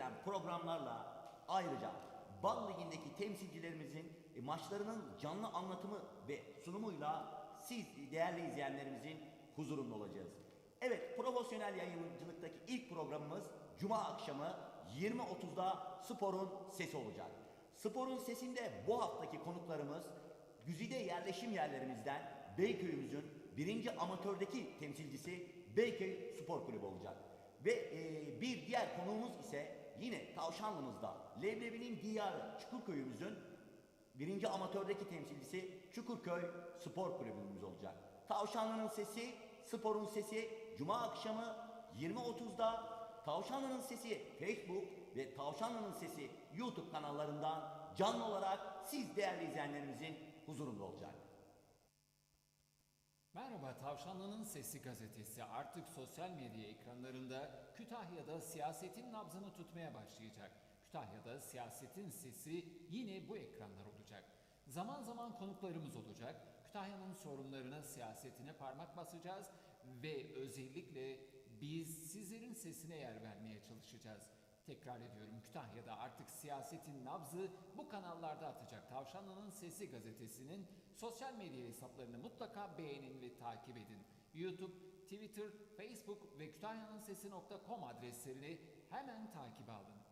getiren programlarla ayrıca Bal Ligi'ndeki temsilcilerimizin e, maçlarının canlı anlatımı ve sunumuyla siz değerli izleyenlerimizin huzurunda olacağız. Evet, profesyonel yayıncılıktaki ilk programımız Cuma akşamı 20.30'da Spor'un Sesi olacak. Spor'un Sesi'nde bu haftaki konuklarımız güzide yerleşim yerlerimizden Beyköy'ümüzün birinci amatördeki temsilcisi Beyköy Spor Kulübü olacak. Ve e, bir diğer konuğumuz ise yine Tavşanlımızda Leblebi'nin diyarı Çukurköy'ümüzün birinci amatördeki temsilcisi Çukurköy Spor Kulübümüz olacak. Tavşanlı'nın sesi, sporun sesi Cuma akşamı 20.30'da Tavşanlı'nın sesi Facebook ve Tavşanlı'nın sesi YouTube kanallarından canlı olarak siz değerli izleyenlerimizin huzurunda olacak. Merhaba Tavşanlı'nın Sesi gazetesi artık sosyal medya ekranlarında Kütahya'da siyasetin nabzını tutmaya başlayacak. Kütahya'da siyasetin sesi yine bu ekranlar olacak. Zaman zaman konuklarımız olacak. Kütahya'nın sorunlarına, siyasetine parmak basacağız ve özellikle biz sizlerin sesine yer vermeye çalışacağız. Tekrar ediyorum Kütahya'da artık siyasetin nabzı bu kanallarda atacak. Tavşanlı'nın Sesi gazetesinin sosyal medya hesaplarını mutlaka beğenin ve takip edin. YouTube, Twitter, Facebook ve kütahyanın sesi.com adreslerini hemen takip alın.